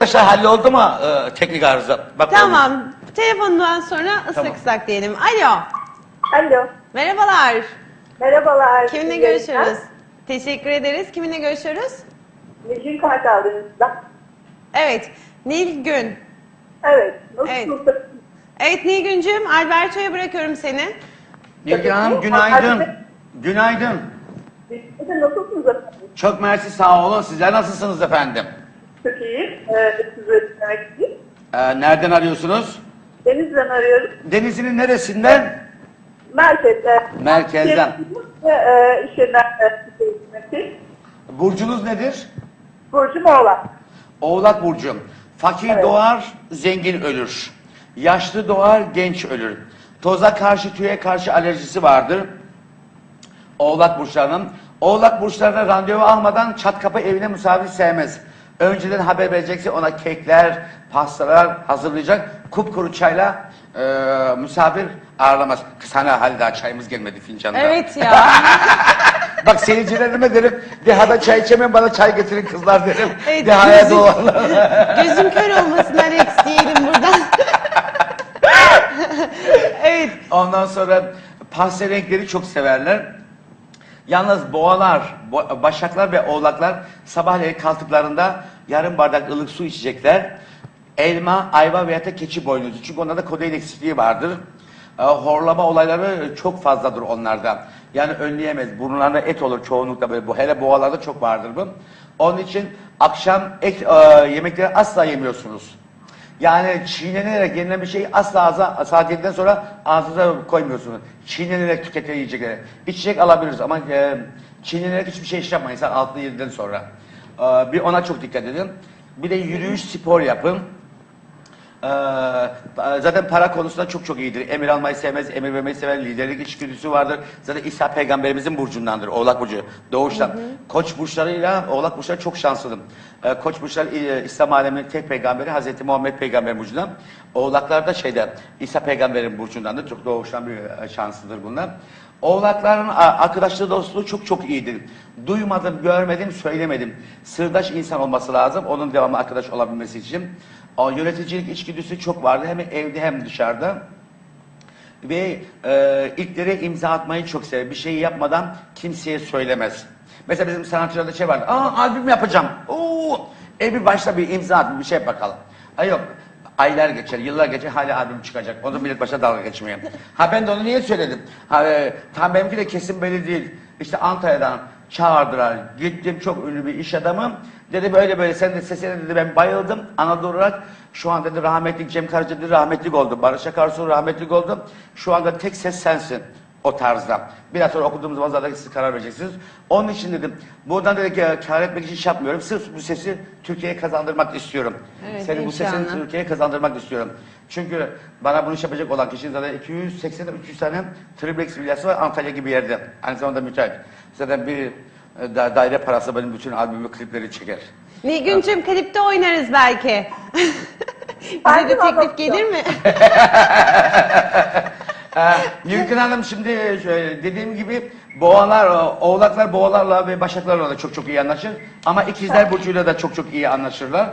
Arkadaşlar halloldu mu e, teknik arıza? Bak, Tamam. Telefondan sonra ıslak Tamam. ıslak diyelim. Alo. Alo. Merhabalar. Merhabalar. Kiminle yayınlar. Teşekkür ederiz. Kiminle görüşürüz? Nilgün Kartal'ınızda. Evet. Nilgün. Evet. Evet. Nasılsınız? Evet Nilgüncüğüm Alberto'ya bırakıyorum seni. Nilgün Hanım günaydın. Günaydın. De nasılsınız efendim? Çok mersi sağ olun. Sizler nasılsınız efendim? Çok iyi. Ee, sizi dinlemek için. E, nereden arıyorsunuz? Deniz'den arıyoruz. Denizli'nin neresinden? Merkez'den. Merkezden. Ve e, iş yerinden. Burcunuz nedir? Burcum Oğlak. Oğlak Burcu. Fakir Evet. doğar, zengin ölür. Yaşlı doğar, genç ölür. Toza karşı, tüye karşı alerjisi vardır. Oğlak burçlarının. Oğlak burçlarına randevu almadan çat kapı evine misafir sevmez. Önceden haber verecekse ona kekler, pastalar hazırlayacak. Kupkuru çayla e, misafir ağırlamaz. Sana hal daha çayımız gelmedi fincanda. Evet ya. Bak seyircilerime derim, dehada çay içemem bana çay getirin kızlar derim. Evet, Dehaya gözüm- doğarlar. Gözüm kör olmasın Alex diyelim buradan. evet. Ondan sonra pastel renkleri çok severler. Yalnız boğalar, bo- başaklar ve oğlaklar sabahleyin kalktıklarında yarım bardak ılık su içecekler. Elma, ayva veya da keçi boynuzu. Çünkü onlarda kodein eksikliği vardır. Ee, horlama olayları çok fazladır onlarda. Yani önleyemez. Burunlarında et olur çoğunlukla böyle. Bu hele boğalarda çok vardır bu. Onun için akşam et e, yemekleri asla yemiyorsunuz. Yani çiğnenerek yenilen bir şeyi asla ağza, saat 7'den sonra ağzınıza koymuyorsunuz. Çiğnenerek tüketilen yiyecekleri. İçecek alabiliriz ama e, çiğnenerek hiçbir şey iş yapmayın saat 6 7'den sonra. E, bir ona çok dikkat edin. Bir de yürüyüş spor yapın. Ee, zaten para konusunda çok çok iyidir. Emir almayı sevmez, emir vermeyi sever, liderlik içgüdüsü vardır. Zaten İsa peygamberimizin burcundandır, Oğlak Burcu, doğuştan. Koç burçlarıyla Oğlak burçları çok şanslıdır. Ee, Koç burçları e, İslam aleminin tek peygamberi Hazreti Muhammed peygamber burcundan. Oğlaklar da şeyde İsa peygamberin burcundandır. Çok doğuştan bir e, şanslıdır bunlar. Oğlakların arkadaşlığı dostluğu çok çok iyidir. Duymadım, görmedim, söylemedim. Sırdaş insan olması lazım. Onun devamlı arkadaş olabilmesi için. O yöneticilik içgüdüsü çok vardı. Hem evde hem dışarıda. Ve e, ilklere imza atmayı çok sever. Bir şeyi yapmadan kimseye söylemez. Mesela bizim sanatçılarda şey vardı. Aa albüm yapacağım. Oo, e bir başla bir imza at bir şey bakalım. Ay yok. Aylar geçer, yıllar geçer, hala albüm çıkacak. Onu millet başa dalga geçmeye. Ha ben de onu niye söyledim? Ha, e, tam benimki de kesin belli değil. İşte Antalya'dan çağırdılar. Gittim çok ünlü bir iş adamı. Dedi böyle böyle sen de sesine dedi ben bayıldım. Anadolu olarak şu an dedi rahmetlik Cem Karaca dedi rahmetlik oldu. Barış Akarsu rahmetlik oldu. Şu anda tek ses sensin o tarzda. Biraz sonra okuduğumuz zaman zaten siz karar vereceksiniz. Onun için dedim buradan dedi ki kar etmek için iş yapmıyorum. Sırf bu sesi Türkiye'ye kazandırmak istiyorum. Evet, Senin bu sesini. Türkiye'ye kazandırmak istiyorum. Çünkü bana bunu iş yapacak olan kişinin zaten 280 300 tane triplex villası var Antalya gibi yerde. Aynı zamanda müteahhit. Zaten bir e, da- daire parası benim bütün albümü klipleri çeker. Nilgüncüğüm klipte oynarız belki. Bize de teklif gelir mi? Ee, Nilgün Hanım şimdi e, dediğim gibi boğalar, oğlaklar boğalarla ve başaklarla da çok çok iyi anlaşır. Ama ikizler burcuyla da çok çok iyi anlaşırlar.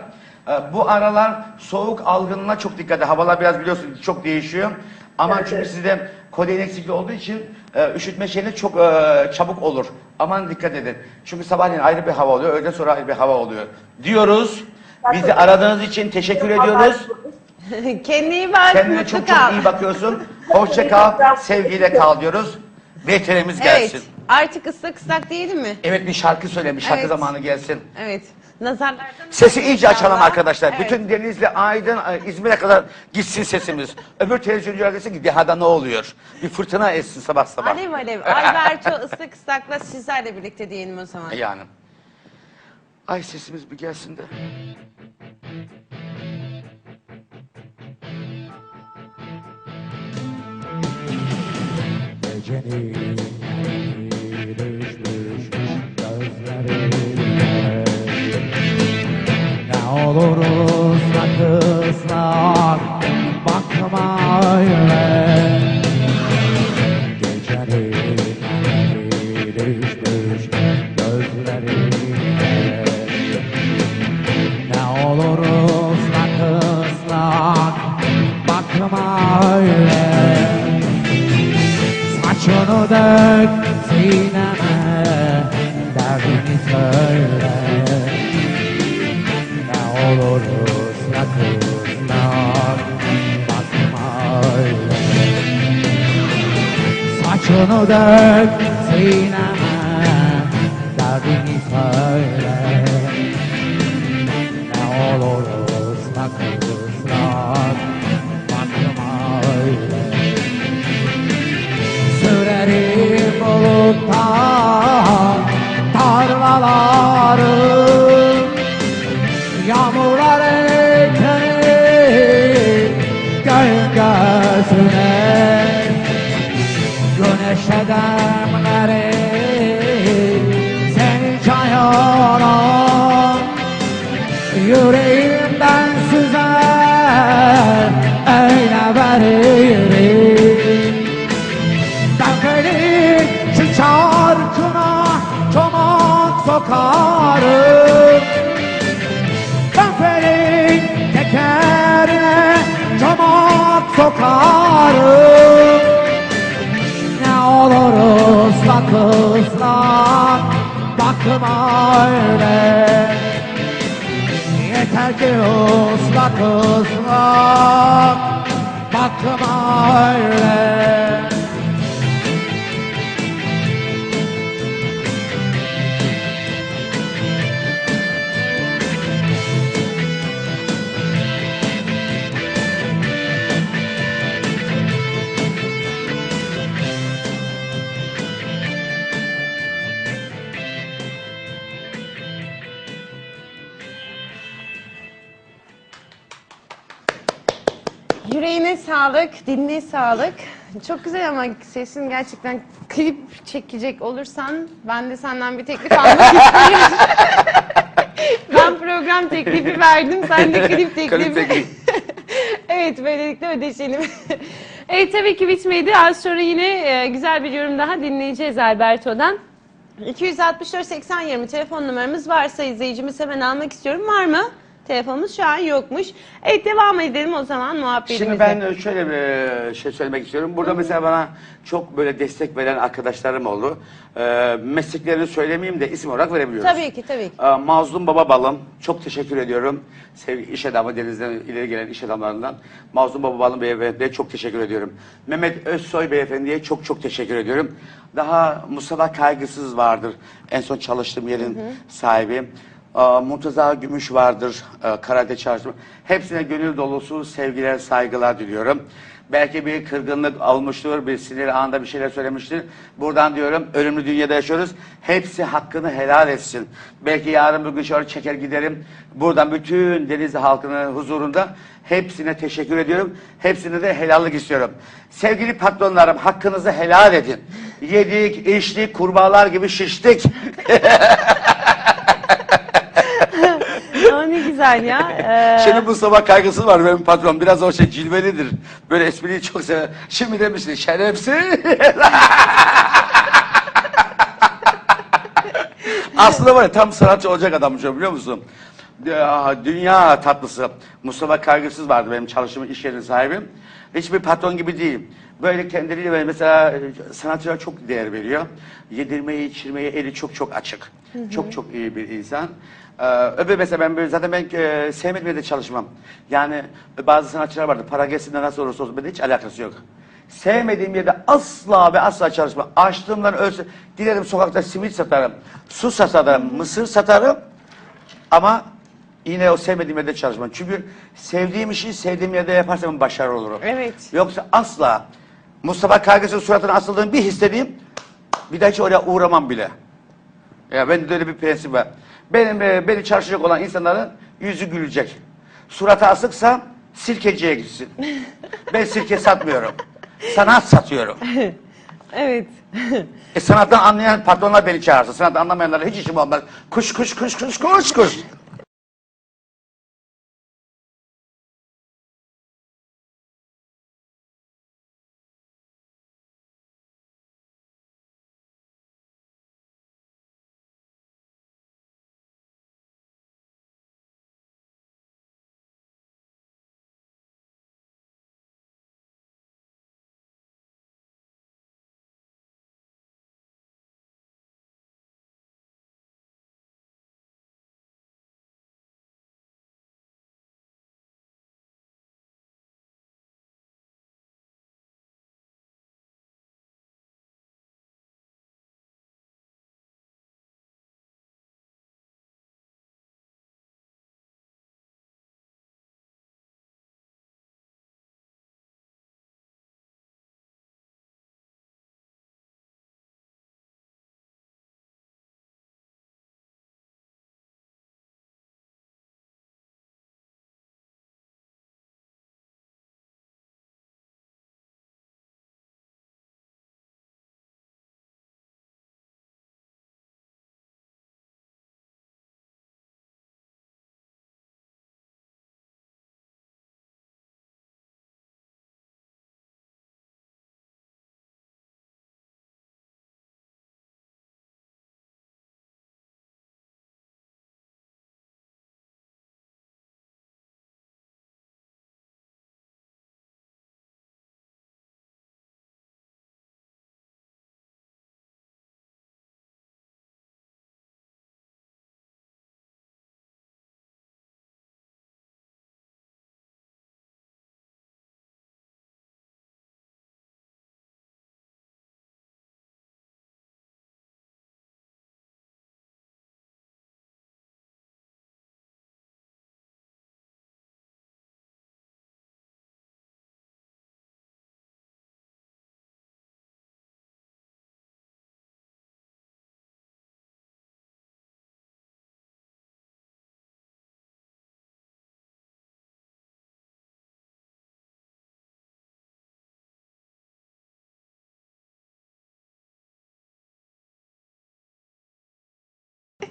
Ee, bu aralar soğuk algınlığına çok dikkat edin. Havalar biraz biliyorsunuz çok değişiyor. Ama Evet, çünkü evet. sizde kodein eksikliği olduğu için e, üşütme şeyine çok e, çabuk olur. Aman dikkat edin. Çünkü sabahleyin ayrı bir hava oluyor, öğleden sonra ayrı bir hava oluyor. Diyoruz. Bizi aradığınız için teşekkür ediyoruz. Kendine iyi bak, Kendine mutlu çok çok kal. iyi bakıyorsun. Hoşça kal, sevgiyle kal diyoruz. Veterimiz gelsin. Evet. Artık ıslak ıslak diyelim mi? Evet bir şarkı söyle, bir şarkı Evet. zamanı gelsin. Evet. Nazarlardan Sesi iyice açalım İnşallah. arkadaşlar. Evet. Bütün Denizli, Aydın, e, İzmir'e kadar gitsin sesimiz. Öbür televizyoncular desin ki dehada ne oluyor? Bir fırtına essin sabah sabah. Alev alev. Alberto ıslak ıslakla sizlerle birlikte diyelim o zaman. Yani. Ay sesimiz bir gelsin de. Gecenin düşmüş gözlerine Ne olur ıslak ıslak bakma öyle. Gecenin düşmüş Ne olur Saçını dök sineme Derdini söyle. Ne olur ıslak ıslak Bakma öyle Saçını dök sineme Derdini söyle ধারওয়ালা bakma öyle. Yeter ki ıslak ıslak bakma öyle sağlık, diline sağlık. Çok güzel ama sesin gerçekten klip çekecek olursan ben de senden bir teklif almak isterim. ben program teklifi verdim, sen de klip teklifi. evet, böylelikle ödeşelim. evet, tabii ki bitmedi. Az sonra yine e, güzel bir yorum daha dinleyeceğiz Alberto'dan. 264 80 20 telefon numaramız varsa izleyicimiz hemen almak istiyorum. Var mı? Telefonumuz şu an yokmuş. Evet devam edelim o zaman muhabbetimize. Şimdi ben şöyle bir şey söylemek istiyorum. Burada mesela bana çok böyle destek veren arkadaşlarım oldu. Ee, mesleklerini söylemeyeyim de isim olarak verebiliyoruz. Tabii ki tabii ki. Ee, Mazlum Baba Balım. Çok teşekkür ediyorum. Sevgili iş adamı denizden ileri gelen iş adamlarından. Mazlum Baba Balım beyefendiye çok teşekkür ediyorum. Mehmet Özsoy beyefendiye çok çok teşekkür ediyorum. Daha Mustafa Kaygısız vardır. En son çalıştığım yerin sahibi. Murtaza Gümüş vardır. Ee, Karate Çarşı. Hepsine gönül dolusu sevgiler, saygılar diliyorum. Belki bir kırgınlık olmuştur, bir sinir anında bir şeyler söylemiştir. Buradan diyorum, ölümlü dünyada yaşıyoruz. Hepsi hakkını helal etsin. Belki yarın bugün şöyle çeker giderim. Buradan bütün Denizli halkının huzurunda hepsine teşekkür ediyorum. Hepsine de helallik istiyorum. Sevgili patronlarım, hakkınızı helal edin. Yedik, içtik, kurbağalar gibi şiştik. Ne güzel ya. Ee, Şimdi Mustafa kaygısı var benim patron. Biraz o şey cilvelidir. Böyle espriyi çok sever. Şimdi demişti şerefsiz. Aslında var ya tam sanatçı olacak adammış biliyor musun? Ya, Dünya tatlısı. Mustafa Kaygısız vardı benim çalıştığım iş yerinin sahibim. Hiçbir patron gibi değil. Böyle kendileriyle böyle mesela e, sanatçılar çok değer veriyor. Yedirmeyi, içirmeye eli çok çok açık. Çok çok iyi bir insan. Ee, öbür mesela ben böyle zaten ben e, sevmediğim de çalışmam. Yani bazı sanatçılar vardı para gelsin de nasıl olursa olsun bende hiç alakası yok. Sevmediğim yerde asla ve asla çalışmam. Açtığımdan ölse dilerim sokakta simit satarım, su satarım, mısır satarım. Ama yine o sevmediğim yerde çalışmam. Çünkü sevdiğim işi sevdiğim yerde yaparsam başarılı olurum. Evet. Yoksa asla Mustafa Kargıs'ın suratına asıldığını bir hissedeyim, bir daha hiç oraya uğramam bile. Ya ben de öyle bir prensip var. Benim e, beni çalışacak olan insanların yüzü gülecek. Suratı asıksa sirkeciye gitsin. ben sirke satmıyorum. Sanat satıyorum. evet. E sanattan anlayan patronlar beni çağırsın. Sanat anlamayanlara hiç işim olmaz. Kuş kuş kuş kuş kuş kuş.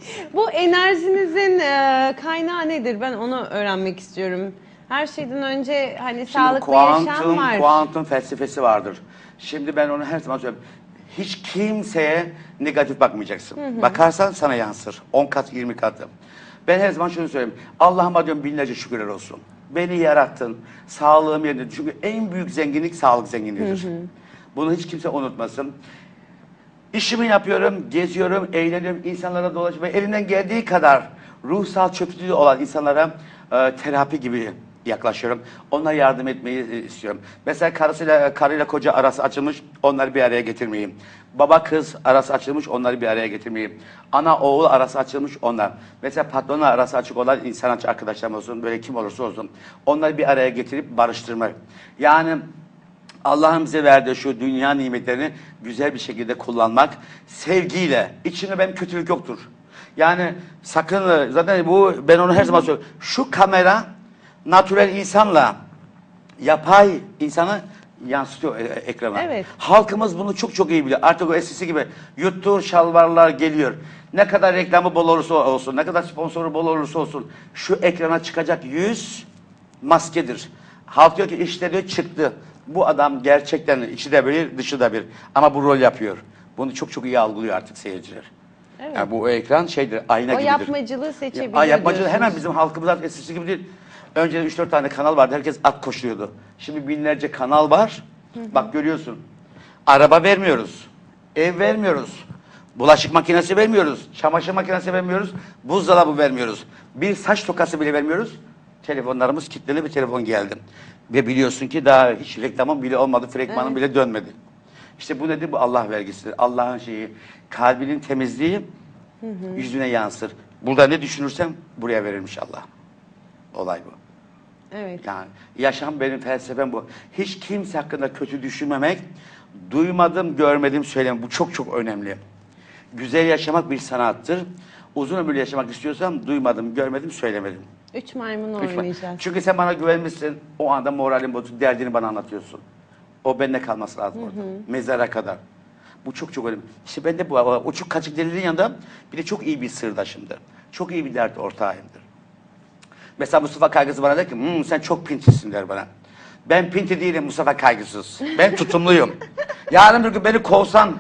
Bu enerjinizin e, kaynağı nedir? Ben onu öğrenmek istiyorum. Her şeyden önce hani sağlıklı yaşam var. kuantum felsefesi vardır. Şimdi ben onu her zaman söylüyorum. Hiç kimseye negatif bakmayacaksın. Bakarsan sana yansır. 10 kat, 20 katı. Ben her zaman şunu söyleyeyim. Allah'ıma diyorum binlerce şükürler olsun. Beni yarattın. Sağlığım yerinde. Çünkü en büyük zenginlik sağlık zenginliğidir. Bunu hiç kimse unutmasın. İşimi yapıyorum, geziyorum, eğleniyorum, insanlara dolaşıyorum. Elimden geldiği kadar ruhsal çöplüğü olan insanlara e, terapi gibi yaklaşıyorum. Onlara yardım etmeyi e, istiyorum. Mesela karısıyla, karıyla koca arası açılmış, onları bir araya getirmeyi. Baba kız arası açılmış, onları bir araya getirmeyi. Ana oğul arası açılmış, onlar. Mesela patronla arası açık olan insan arkadaşlarım olsun, böyle kim olursa olsun. Onları bir araya getirip barıştırmak. Yani Allah'ın bize verdiği şu dünya nimetlerini güzel bir şekilde kullanmak, sevgiyle. İçinde benim kötülük yoktur. Yani sakın zaten bu ben onu her zaman söylüyorum. Şu kamera natürel insanla yapay insanı yansıtıyor e- ekrana. Evet. Halkımız bunu çok çok iyi biliyor. Artık o eskisi gibi yuttuğun şalvarlar geliyor. Ne kadar reklamı bol olursa olsun, ne kadar sponsoru bol olursa olsun şu ekrana çıkacak yüz maskedir. Halk diyor ki işte diyor çıktı. Bu adam gerçekten içi de bir, dışı da bir. Ama bu rol yapıyor. Bunu çok çok iyi algılıyor artık seyirciler. Evet. Yani bu ekran şeydir, ayna o gibidir. yapmacılığı seçebiliyor Ay yapmacı diyorsunuz. hemen bizim halkımız artık eskisi gibi değil. Önceden 3-4 tane kanal vardı. Herkes at koşuyordu. Şimdi binlerce kanal var. Bak görüyorsun. Araba vermiyoruz. Ev vermiyoruz. Bulaşık makinesi vermiyoruz. Çamaşır makinesi vermiyoruz. Buzdolabı vermiyoruz. Bir saç tokası bile vermiyoruz. Telefonlarımız kilitli bir telefon geldi. Ve biliyorsun ki daha hiç reklamın bile olmadı. Frekmanın bile dönmedi. İşte bu nedir? Bu Allah vergisidir. Allah'ın şeyi. Kalbinin temizliği yüzüne yansır. Burada ne düşünürsem buraya verilmiş Allah. Olay bu. Evet. Yani yaşam benim felsefem bu. Hiç kimse hakkında kötü düşünmemek, duymadım, görmedim, söylemem. Bu çok çok önemli. Güzel yaşamak bir sanattır. Uzun ömürlü yaşamak istiyorsam duymadım, görmedim, söylemedim. Üç maymun Lütfen. oynayacağız. Çünkü sen bana güvenmişsin, o anda moralin bozuk, derdini bana anlatıyorsun. O bende kalması lazım orada. Mezara kadar. Bu çok çok önemli. İşte ben de bu uçuk kaçık deliliğin yanında bir de çok iyi bir sırdaşımdır. Çok iyi bir dert ortağımdır. Mesela Mustafa Kaygısız bana der ki "Hmm, sen çok pintisin der bana. Ben pinti değilim Mustafa Kaygısız. Ben tutumluyum. Yarın bir gün beni kovsan,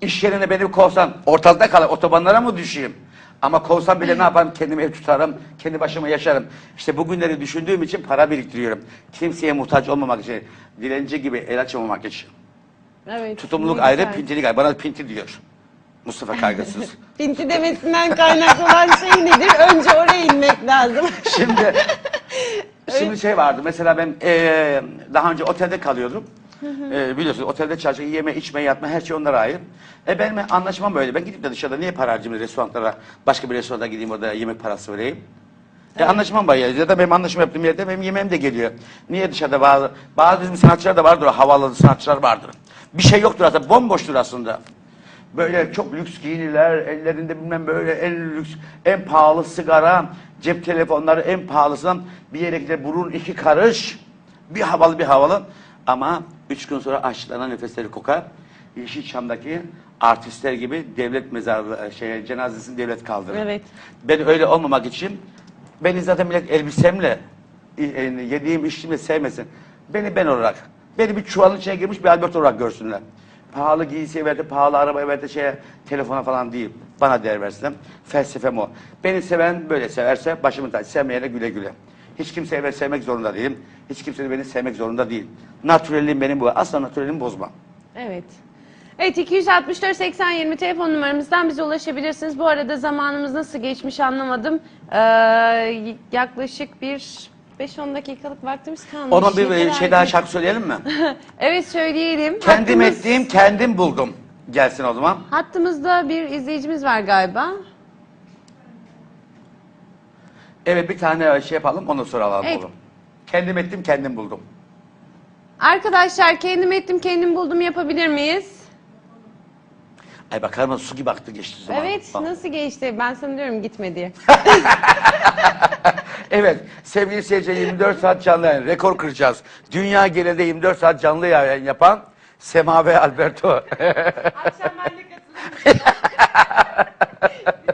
iş yerine beni kovsan, ortalıkta kalır, otobanlara mı düşeyim? Ama kovsam bile ne yaparım? Kendimi ev tutarım, kendi başıma yaşarım. İşte bugünleri düşündüğüm için para biriktiriyorum. Kimseye muhtaç olmamak için, dilenci gibi el açamamak için. Evet. Tutumluluk ne ayrı, güzel. pintilik ayrı. Bana pinti diyor. Mustafa Kaygısız. Pinti demesinden kaynaklanan şey nedir? Önce oraya inmek lazım. Şimdi şimdi şey vardı. Mesela ben eee, daha önce otelde kalıyordum. Eee biliyorsunuz otelde çalışan yeme, içme, yatma her şey onlara ait. E benim anlaşmam böyle. Ben gidip de dışarıda niye para harcayayım restoranlara, başka bir restorana gideyim orada yemek parası vereyim. E anlaşmam var ya. Ya da benim anlaşma yaptığım yerde benim yemeğim de geliyor. Niye dışarıda bazı, bazı bizim sanatçılar da vardır, havalı sanatçılar vardır. Bir şey yoktur aslında, bomboştur aslında. Böyle çok lüks giyiniler, ellerinde bilmem böyle en lüks, en pahalı sigara, cep telefonları en pahalısından bir yere gider burun iki karış, bir havalı bir havalı. Ama üç gün sonra açlarına nefesleri kokar. Yeşilçam'daki artistler gibi devlet mezarlığı, şey, cenazesini devlet kaldırır. Evet. Ben öyle olmamak için beni zaten millet elbisemle e, e, yediğim içtiğimle sevmesin. Beni ben olarak, beni bir çuvalın içine girmiş bir Albert olarak görsünler. Pahalı giysiye verdi, pahalı arabaya verdi, şeye, telefona falan değil. Bana değer versinler. Felsefem o. Beni seven böyle severse başımın tacı, sevmeyene güle güle. Hiç kimseye ben sevmek zorunda değilim. Hiç kimse de beni sevmek zorunda değil. Natürelim benim bu. Asla natürelimi bozmam. Evet. Evet 264 80 20 telefon numaramızdan bize ulaşabilirsiniz. Bu arada zamanımız nasıl geçmiş anlamadım. Ee, yaklaşık bir 5-10 dakikalık vaktimiz kalmış. Onun bir Ne kadar şey daha şarkı söyleyelim mi? Evet söyleyelim. kendim Hattımız- ettiğim kendim buldum. Gelsin o zaman. Hattımızda bir izleyicimiz var galiba. Evet bir tane şey yapalım ondan sonra alalım Evet. oğlum. Kendim ettim kendim buldum. Arkadaşlar kendim ettim kendim buldum yapabilir miyiz? Ay bakar mısın su gibi aktı geçti zaman. Evet Bak. nasıl geçti? Ben sana diyorum gitme diye. Evet sevgili seyirciler 24 saat canlı yayın rekor kıracağız. Dünya genelinde 24 saat canlı yayın yapan Sema ve Alberto. Akşam ben de katılırım. Bir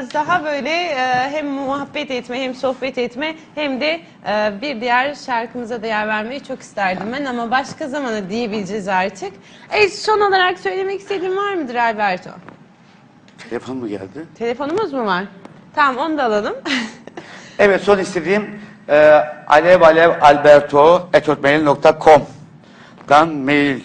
biraz daha böyle e, hem muhabbet etme hem sohbet etme hem de e, bir diğer şarkımıza da yer vermeyi çok isterdim ben ama başka zamana diyebileceğiz artık. Evet son olarak söylemek istediğin var mıdır Alberto? Telefon mu geldi? Telefonumuz mu var? Tamam onu da alalım. Evet son istediğim e, alev alev alberto dan mail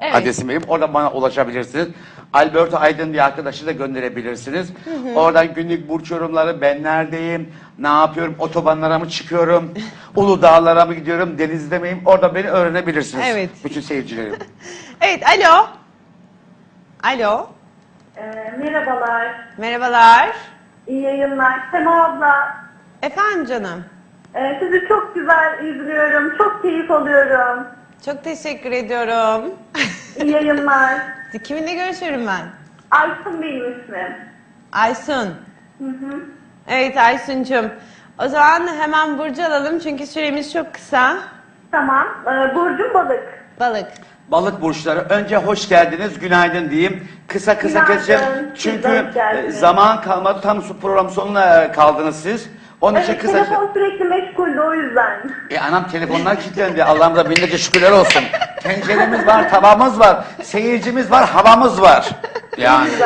Evet. adresim benim. Oradan bana ulaşabilirsiniz. Alberto Aydın diye arkadaşı da gönderebilirsiniz. Oradan günlük burç yorumları, ben neredeyim, ne yapıyorum, otobanlara mı çıkıyorum, ulu dağlara mı gidiyorum, denizde miyim? Orada beni öğrenebilirsiniz. Evet. Bütün seyircilerim. evet alo. Alo. Ee, merhabalar. Merhabalar. İyi yayınlar. Sema abla. Efendim canım. e, sizi çok güzel izliyorum. Çok keyif alıyorum. Çok teşekkür ediyorum. İyi yayınlar. Kiminle görüşüyorum ben? Aysun benim ismim. Aysun. Evet Aysun'cum. O zaman hemen Burcu alalım çünkü süremiz çok kısa. Tamam. Ee, Burcum balık. Balık. Balık burçları önce hoş geldiniz, günaydın diyeyim. Kısa kısa Günaydın, keseceğim. de Çünkü geldiniz. zaman kalmadı. Tam su program sonuna e, kaldınız siz. Onun için Evet, kısa. telefon sürekli meşguldü o yüzden. E anam telefonlar kilitlendi. Allah'ımıza binlerce şükürler olsun. Tenceremiz var, tavamız var, seyircimiz var, havamız var. Yani.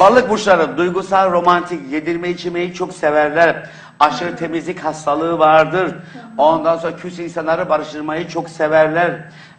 Balık burçları duygusal, romantik, yedirme içmeyi çok severler. Aşırı temizlik hastalığı vardır. Ondan sonra küs insanları barıştırmayı çok severler.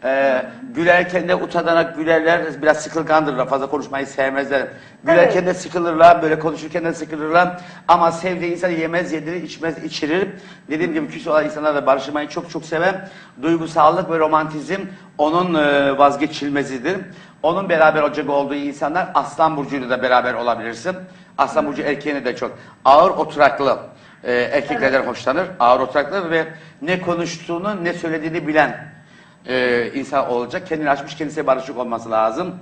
Ee, gülerken de utanarak gülerler. Biraz sıkılgandırlar. Fazla konuşmayı sevmezler. Gülerken de sıkılırlar. Böyle konuşurken de sıkılırlar. Ama sevdiği insanı yemez, yedirir, içmez, içirir. Dediğim gibi küs olan insanlarla barışmayı çok çok sever. Duygusallık ve romantizm onun e, vazgeçilmezidir. Onun beraber olacak olduğu insanlar Aslan Burcu'yla da beraber olabilirsin. Aslan Burcu erkeğine de çok ağır oturaklı e, erkeklerden hoşlanır. Ağır oturaklı ve ne konuştuğunu ne söylediğini bilen e, insan olacak. Kendini açmış kendisiyle barışık olması lazım.